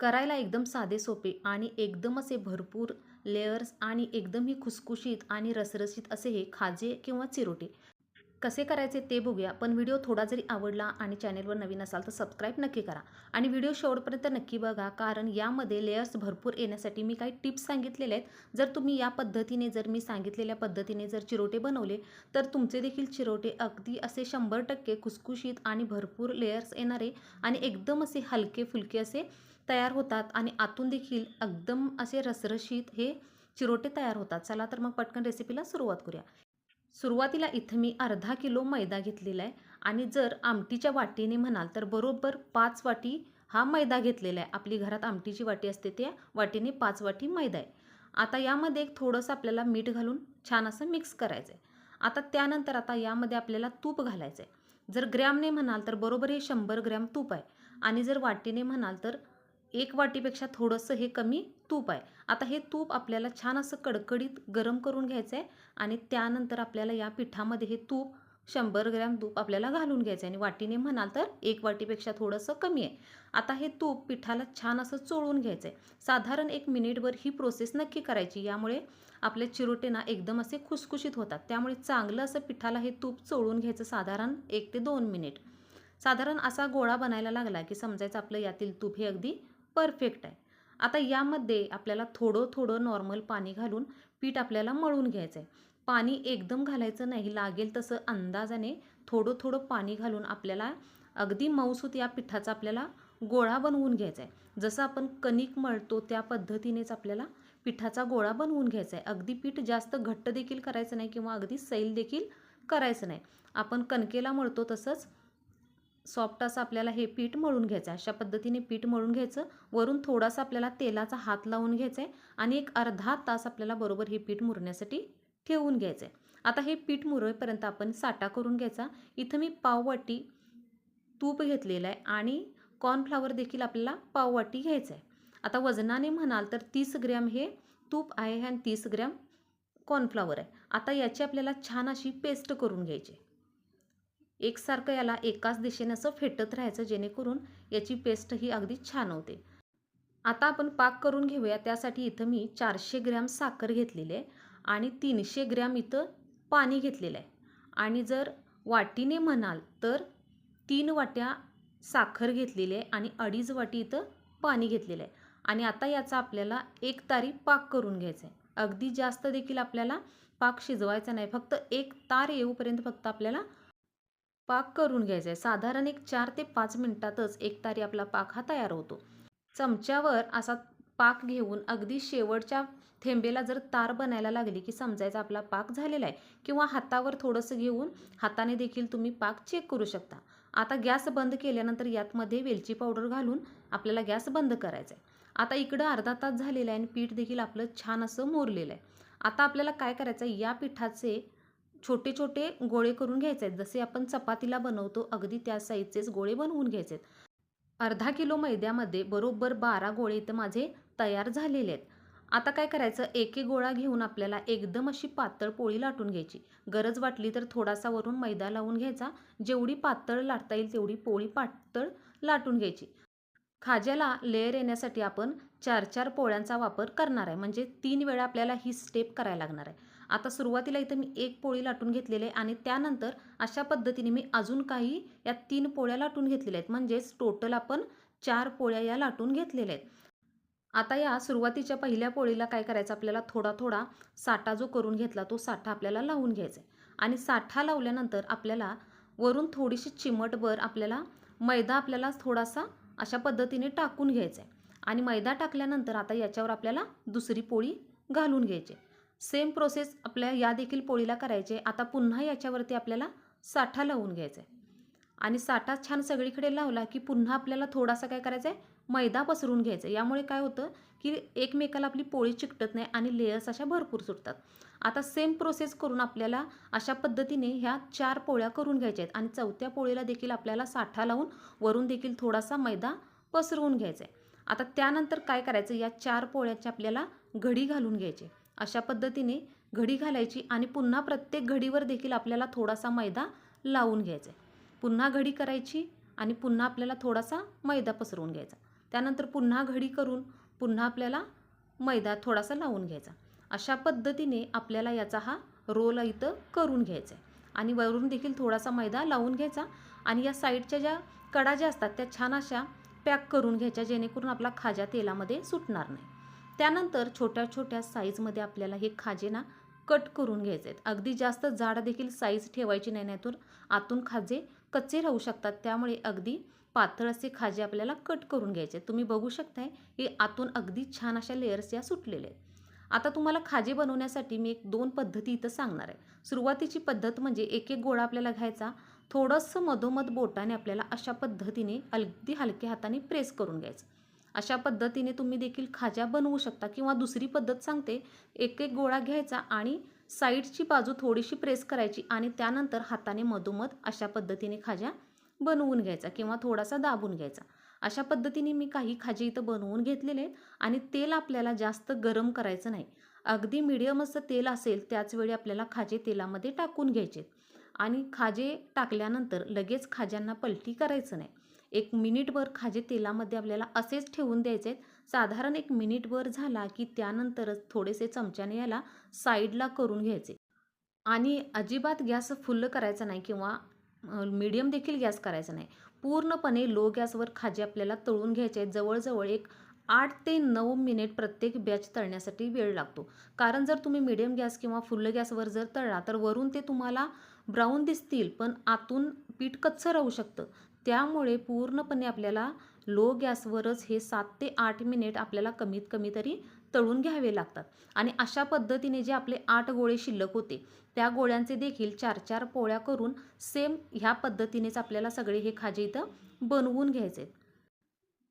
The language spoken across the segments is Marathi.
करायला एकदम साधे सोपे आणि एकदम असे भरपूर लेयर्स आणि एकदमही खुसखुशीत आणि रसरशीत असे हे खाजे किंवा चिरोटे. कसे करायचे ते बघूया पण व्हिडिओ थोडा जरी आवडला आणि चॅनेलवर नवीन असाल तर सबस्क्राईब नक्की करा. आणि व्हिडिओ शेवटपर्यंत नक्की बघा कारण यामध्ये लेयर्स भरपूर येण्यासाठी मी काही टिप्स सांगितलेले आहेत. जर तुम्ही या पद्धतीने जर मी सांगितलेल्या पद्धतीने जर चिरोटे बनवले तर तुमचे देखील चिरोटे अगदी असे शंभर टक्के खुसखुशीत आणि भरपूर लेयर्स येणारे आणि एकदम असे हलके फुलके असे तयार होतात आणि आतून देखील एकदम असे रसरशीत हे चिरोटे तयार होतात. चला तर मग पटकन रेसिपीला सुरुवात करूया. सुरुवातीला इथं मी अर्धा किलो मैदा घेतलेला आहे आणि जर आमटीच्या वाटीने म्हणाल तर बरोबर पाच वाटी हा मैदा घेतलेला आहे. आपली घरात आमटीची वाटी असते त्या वाटीने पाच वाटी मैदा आहे. आता यामध्ये एक थोडंसं आपल्याला मीठ घालून छान असं मिक्स करायचं आहे आता त्यानंतर आता यामध्ये आपल्याला तूप घालायचं आहे जर ग्रॅमने म्हणाल तर बरोबर हे शंभर ग्रॅम तूप आहे. आणि जर वाटीने म्हणाल तर एक वाटीपेक्षा थोडंसं हे कमी तूप आहे. आता हे तूप आपल्याला छान असं कडकडीत गरम करून घ्यायचं आहे आणि त्यानंतर आपल्याला या पिठामध्ये हे तूप शंभर ग्रॅम तूप आपल्याला घालून घ्यायचं आहे आणि वाटीने म्हणाल तर एक वाटीपेक्षा थोडंसं कमी आहे. आता हे तूप पिठाला छान असं चोळून घ्यायचं आहे साधारण एक मिनिटभर ही प्रोसेस नक्की करायची. यामुळे आपले चिरोटे ना एकदम असे खुसखुशीत होतात. त्यामुळे चांगलं असं पिठाला हे तूप चोळून घ्यायचं साधारण एक ते दोन मिनिट. साधारण असा गोळा बनायला लागला की समजायचं आपलं यातील तूप हे अगदी परफेक्ट आहे. आता यामध्ये आपल्याला थोडं थोडं नॉर्मल पाणी घालून पीठ आपल्याला मळून घ्यायचं आहे पाणी एकदम घालायचं नाही लागेल तसं अंदाजाने थोडं थोडं पाणी घालून आपल्याला अगदी मऊसूत या पिठाचा आपल्याला गोळा बनवून घ्यायचा आहे जसं आपण कणिक मळतो त्या पद्धतीनेच आपल्याला पिठाचा गोळा बनवून घ्यायचा आहे अगदी पीठ जास्त घट्ट देखील करायचं नाही किंवा अगदी सैल देखील करायचं नाही. आपण कणकेला मळतो तसंच सॉफ्ट असं आपल्याला हे पीठ मळून घ्यायचं आहे. अशा पद्धतीने पीठ मळून घ्यायचं. वरून थोडासा आपल्याला तेलाचा हात लावून घ्यायचा आहे आणि एक अर्धा तास आपल्याला बरोबर हे पीठ मुरण्यासाठी ठेवून घ्यायचं आहे. आता हे पीठ मुरवेपर्यंत आपण साठा करून घ्यायचा. इथं मी पाववाटी तूप घेतलेलं आहे आणि कॉर्नफ्लावर देखील आपल्याला पाववाटी घ्यायचं आहे. आता वजनाने म्हणाल तर तीस ग्रॅम हे तूप आहे आणि तीस ग्रॅम कॉर्नफ्लावर आहे. आता याची आपल्याला छान अशी पेस्ट करून घ्यायची एकसारखं याला एकाच दिशेने असं फेटत राहायचं जेणेकरून याची पेस्ट ही अगदी छान होते. आता आपण पाक करून घेऊया. त्यासाठी इथं मी चारशे ग्रॅम साखर घेतलेली आहे आणि तीनशे ग्रॅम इथं पाणी घेतलेलं आहे. आणि जर वाटीने म्हणाल तर तीन वाट्या साखर घेतलेली आहे आणि अडीच वाटी इथं पाणी घेतलेलं आहे. आणि आता याचा आपल्याला एक तारी पाक करून घ्यायचा आहे. अगदी जास्त देखील आपल्याला पाक शिजवायचा नाही. फक्त एक तार येऊपर्यंत फक्त आपल्याला पाक करून घ्यायचा आहे साधारण एक चार ते पाच मिनटातच एक तारी आपला पाक हा तयार होतो. चमच्यावर असा पाक घेऊन अगदी शेवटच्या थेंबेला जर तार बनायला लागली की समजायचा आपला पाक झालेला आहे किंवा हातावर थोडंसं घेऊन हाताने देखील तुम्ही पाक चेक करू शकता. आता गॅस बंद केल्यानंतर यातमध्ये वेलची पावडर घालून आपल्याला गॅस बंद करायचा आहे आता इकडं अर्धा तास झालेला आहे आणि पीठ देखील आपलं छान असं मोरलेलं आहे. आता आपल्याला काय करायचं आहे या पिठाचे छोटे छोटे गोळे करून घ्यायचे आहेत. जसे आपण चपातीला बनवतो अगदी त्या साईजचेच गोळे बनवून घ्यायचे आहेत. अर्धा किलो मैद्यामध्ये बरोबर बारा गोळे इथं माझे तयार झालेले आहेत. आता काय करायचं? एक एक गोळा घेऊन आपल्याला एकदम अशी पातळ पोळी लाटून घ्यायची. गरज वाटली तर थोडासा वरून मैदा लावून घ्यायचा. जेवढी पातळ लाटता येईल तेवढी पोळी पातळ लाटून घ्यायची. खाज्याला लेअर येण्यासाठी आपण चार चार पोळ्यांचा वापर करणार आहे. म्हणजे तीन वेळा आपल्याला ही स्टेप करायला लागणार आहे. आता सुरुवातीला इथं मी एक पोळी लाटून घेतलेली आहे आणि त्यानंतर अशा पद्धतीने मी अजून काही या तीन पोळ्या लाटून घेतलेल्या आहेत. म्हणजेच टोटल आपण चार पोळ्या या लाटून घेतलेल्या आहेत. आता या सुरुवातीच्या पहिल्या पोळीला काय करायचं? आपल्याला थोडा थोडा साठा जो करून घेतला तो साठा आपल्याला लावून घ्यायचा आहे. आणि साठा लावल्यानंतर आपल्याला वरून थोडीशी चिमटभर आपल्याला मैदा आपल्याला थोडासा अशा पद्धतीने टाकून घ्यायचा आहे. आणि मैदा टाकल्यानंतर आता याच्यावर आपल्याला दुसरी पोळी घालून घ्यायची सेम प्रोसेस आपल्या या देखील पोळीला करायचे. आता पुन्हा याच्यावरती आपल्याला साठा लावून घ्यायचा आहे. आणि साठा छान सगळीकडे लावला की पुन्हा आपल्याला थोडासा काय करायचा आहे? मैदा पसरून आहे. यामुळे काय होतं की एकमेकाला आपली पोळी चिकटत नाही आणि लेयर्स अशा भरपूर सुटतात. आता सेम प्रोसेस करून आपल्याला अशा पद्धतीने ह्या चार पोळ्या करून घ्यायच्या आहेत. आणि चौथ्या पोळीला देखील आपल्याला साठा लावून वरून देखील थोडासा मैदा पसरवून घ्यायचा आहे. आता त्यानंतर काय करायचं? या चार पोळ्याची आपल्याला घडी घालून घ्यायची अशा पद्धतीने घडी घालायची आणि पुन्हा प्रत्येक घडीवर देखील आपल्याला थोडासा मैदा लावून घ्यायचा आहे. पुन्हा घडी करायची आणि पुन्हा आपल्याला थोडासा मैदा पसरवून घ्यायचा. त्यानंतर पुन्हा घडी करून पुन्हा आपल्याला मैदा थोडासा लावून घ्यायचा. अशा पद्धतीने आपल्याला याचा हा रोल इथं करून घ्यायचा आहे. आणि वरून देखील थोडासा मैदा लावून घ्यायचा आणि या साईडच्या ज्या कडा ज्या असतात त्या छान अशा पॅक करून घ्यायच्या जेणेकरून आपला खाजा तेलामध्ये सुटणार नाही. त्यानंतर छोट्या छोट्या साईजमध्ये आपल्याला हे खाजे ना कट करून घ्यायचे आहेत अगदी जास्त जाड देखील साईज ठेवायची नाही नाहीतर आतून खाजे कच्चे राहू शकतात. त्यामुळे अगदी पातळ असे खाजे आपल्याला कट करून घ्यायचे. आहेत तुम्ही बघू शकताय हे आतून अगदी छान अशा लेयर्स या सुटलेले आहेत. आता तुम्हाला खाजे बनवण्यासाठी मी एक दोन पद्धती इथं सांगणार आहे. सुरुवातीची पद्धत म्हणजे एक एक गोळा आपल्याला घ्यायचा. थोडंसं मधोमध बोटाने आपल्याला अशा पद्धतीने अगदी हलक्या हाताने प्रेस करून घ्यायचं. अशा पद्धतीने तुम्ही देखील खाज्या बनवू शकता किंवा दुसरी पद्धत सांगते. एक एक गोळा घ्यायचा आणि साईडची बाजू थोडीशी प्रेस करायची आणि त्यानंतर हाताने मधोमध अशा पद्धतीने खाज्या बनवून घ्यायचा किंवा थोडासा दाबून घ्यायचा. अशा पद्धतीने मी काही खाजे इथं बनवून घेतलेले आहेत आणि तेल आपल्याला जास्त गरम करायचं नाही. अगदी मिडियम असं तेल असेल त्याचवेळी आपल्याला खाजे तेलामध्ये टाकून घ्यायचे आणि खाजे टाकल्यानंतर लगेच खाज्यांना पलटी करायचं नाही. एक मिनिटभर खाजे तेलामध्ये आपल्याला असेच ठेवून द्यायचे आहेत साधारण एक मिनिटभर झाला की त्यानंतरच थोडेसे चमच्याने याला साईडला करून घ्यायचे. आणि अजिबात गॅस फुल्ल करायचा नाही किंवा मीडियम देखील गॅस करायचा नाही. पूर्णपणे लो गॅसवर खाजे आपल्याला तळून घ्यायचे आहेत. जवळजवळ एक आठ ते नऊ मिनिट प्रत्येक बॅच तळण्यासाठी वेळ लागतो. कारण जर तुम्ही मिडियम गॅस किंवा फुल्ल गॅसवर जर तळला तर वरून ते तुम्हाला ब्राऊन दिसतील पण आतून पीठ कच्चं राहू शकतं. त्यामुळे पूर्णपणे आपल्याला लो गॅसवरच हे सात ते आठ मिनिट आपल्याला कमीत कमी तरी तळून घ्यावे लागतात. आणि अशा पद्धतीने जे आपले आठ गोळे शिल्लक होते त्या गोळ्यांचे देखील चार चार पोळ्या करून सेम ह्या पद्धतीनेच आपल्याला सगळे हे खाजे इथं बनवून घ्यायचे.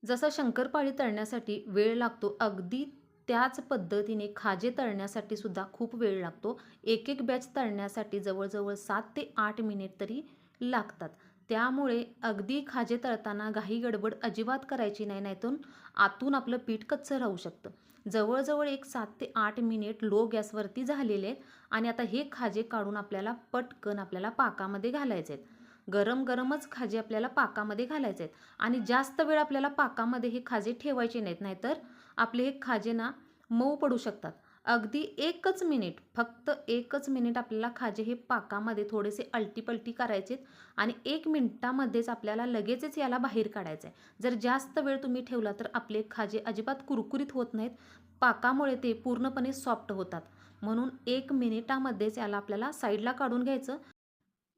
जसं शंकरपाळी तळण्यासाठी वेळ लागतो अगदी त्याच पद्धतीने खाजे तळण्यासाठी सुद्धा खूप वेळ लागतो. एक एक बॅच तळण्यासाठी जवळजवळ सात ते आठ मिनिट तरी लागतात. त्यामुळे अगदी खाजे तळताना घाई गडबड अजिबात करायची नाही नाहीतून आतून आपलं पीठ कच्चं राहू शकतं. जवळजवळ एक सात ते आठ मिनिट लो गॅसवरती झालेले आहेत आणि आता हे खाजे काढून आपल्याला पटकन आपल्याला पाकामध्ये घालायचे आहेत. गरम गरमच खाजे आपल्याला पाकामध्ये घालायचे आहेत आणि जास्त वेळ आपल्याला पाकामध्ये हे खाजे ठेवायचे नाहीत नाहीतर आपले हे खाजे ना मऊ पडू शकतात. अगदी एकच मिनिट फक्त एकच मिनिट आपल्याला खाजे हे पाकामध्ये थोडेसे अलटीपलटी करायचे आणि एक मिनटामध्येच आपल्याला लगेचच याला बाहेर काढायचं आहे. जर जास्त वेळ तुम्ही ठेवला तर आपले खाजे अजिबात कुरकुरीत होत नाहीत. पाकामुळे ते पूर्णपणे सॉफ्ट होतात. म्हणून एक मिनिटामध्येच याला आपल्याला साईडला काढून घ्यायचं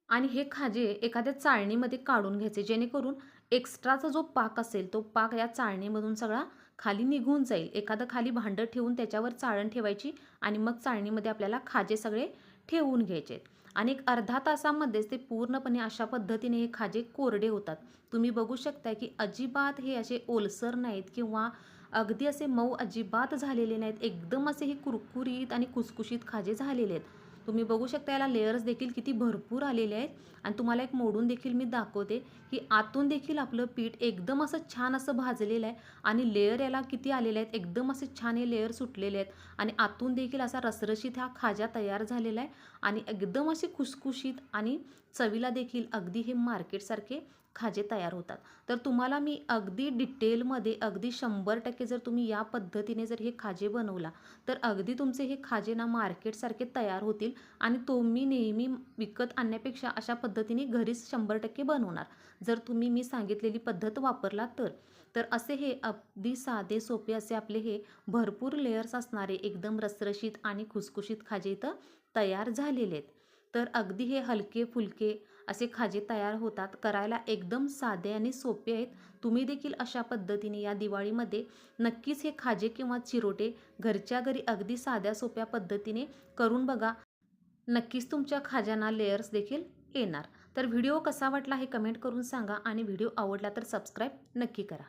आणि हे खाजे एखाद्या चाळणीमध्ये काढून घ्यायचे जेणेकरून एक्स्ट्राचा जो पाक असेल तो पाक या चाळणीमधून सगळा खाली निघून जाईल. एखादं खाली भांडं ठेवून त्याच्यावर चाळण ठेवायची आणि मग चाळणीमध्ये आपल्याला खाजे सगळे ठेवून घ्यायचे. आणि एक अर्धा तासामध्येच ते पूर्णपणे अशा पद्धतीने हे खाजे कोरडे होतात. तुम्ही बघू शकता की अजिबात हे असे ओलसर नाहीत किंवा अगदी असे मऊ अजिबात झालेले नाहीत. एकदम असे हे कुरकुरीत आणि कुसकुशीत खाजे झालेले आहेत. तुम्ही बघू शकता याला लेयर्स देखील किती भरपूर आलेले आहेत. आणि तुम्हाला एक मोडून देखील मी दाखवते की आतून देखील आपलं पीठ एकदम असं छान असं भाजलेलं आहे. आणि लेअर याला किती आलेले आहेत? एकदम असे छान हे लेअर सुटलेले आहेत. आणि आतून देखील असा रसरशीत हा खाजा तयार झालेला आहे. आणि एकदम असे खुसखुशीत आणि चवीला देखील अगदी हे मार्केटसारखे खाजे तयार होतात. तर तुम्हाला मी अगदी डिटेलमध्ये अगदी शंभर टक्के जर तुम्ही या पद्धतीने जर हे खाजे बनवला तर अगदी तुमचे हे खाजे ना मार्केटसारखे तयार होतील आणि तुम्ही नेहमी विकत आणण्यापेक्षा अशा पद्धतीने घरीच शंभर टक्के बनवणार. जर तुम्ही मी सांगितलेली पद्धत वापरला तर तर असे हे अगदी साधे सोपे असे आपले हे भरपूर लेयर्स असणारे एकदम रसरशीत आणि खुसखुशीत खाजे इथं तयार झालेले आहेत. तर अगदी हे हलके फुलके असे खाजे तयार होतात. करायला एकदम साधे आणि सोपे आहेत. तुम्ही देखील अशा पद्धतीने या दिवाळीमध्ये नक्कीच हे खाजे किंवा चिरोटे घरच्या घरी अगदी साध्या सोप्या पद्धतीने करून बघा. नक्कीच तुमच्या खाज्यांना लेयर्स देखील येणार. तर व्हिडिओ कसा वाटला हे कमेंट करून सांगा आणि व्हिडिओ आवडला तर सबस्क्राईब नक्की करा.